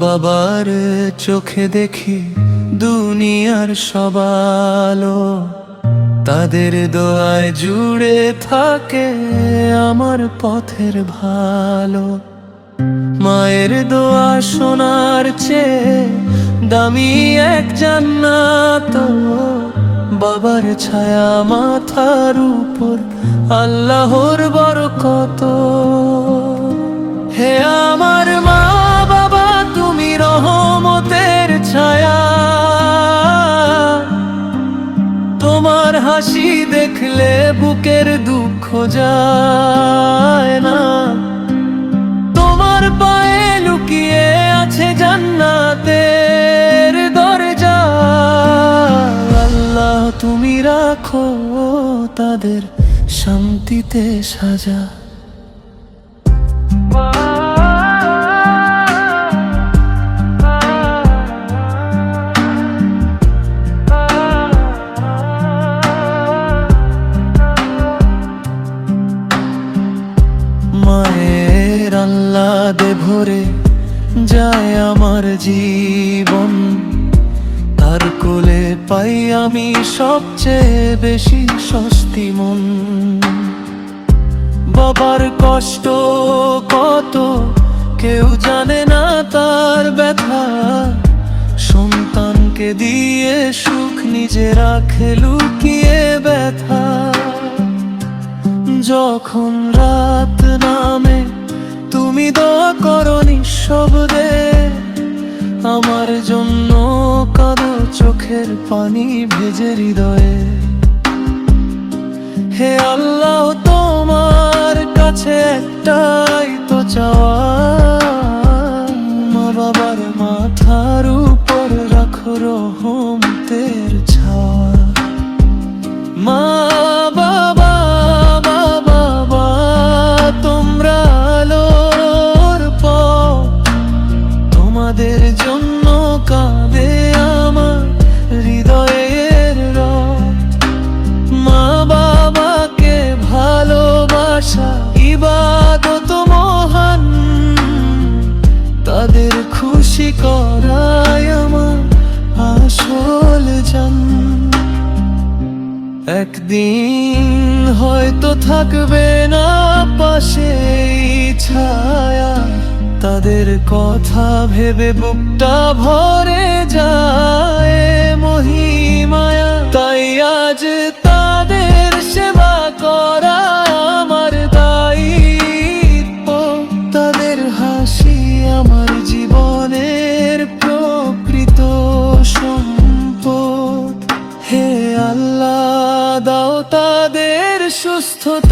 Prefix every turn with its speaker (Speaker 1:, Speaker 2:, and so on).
Speaker 1: বাবার চোখে দেখি দুনিয়ার সবালো তাদের দোয়ায় জুড়ে থাকে আমার পথের ভালো। মায়ের দোয়া শোনার চেয়ে দামি এক জান্নাত। বাবার ছায়া মাথার উপর আল্লাহর বরকত। হে হাসি দেখলে বুকের দুঃখ যায় না। তোমার পায়ে লুকিয়ে আছে জান্নাতের দরজা। আল্লাহ, তুমি রাখো তাদের শান্তিতে সাজা। আল্লাদে ভরে যায় আমার জীবন। তার কোলে পাই আমি সবচেয়ে বেশি স্বস্তি মন। বাবার কষ্ট কত, কেউ জানে না তার ব্যথা। সন্তানকে দিয়ে সুখ নিজে রাখে, লুকিয়ে ব্যথা। যখন রাত নামে দোয়া করো নিঃশব্দে। আমার জন্য কারও চোখের পানি ভেজে হৃদয়ে। হে আল্লাহ, তোমার কাছে একটাই একদিন হয়তো থাকবে না পাশে ছায়া। তাদের কথা ভেবে বুকটা ভরে যায় মহিমায়া। তাই আজ তাদের সেবা করা আমার দায়িত্ব। তাদের হাসি আমার জীবনের প্রকৃত সম্পদ। হে আল্লাহ দাও তাদের সুস্থতা।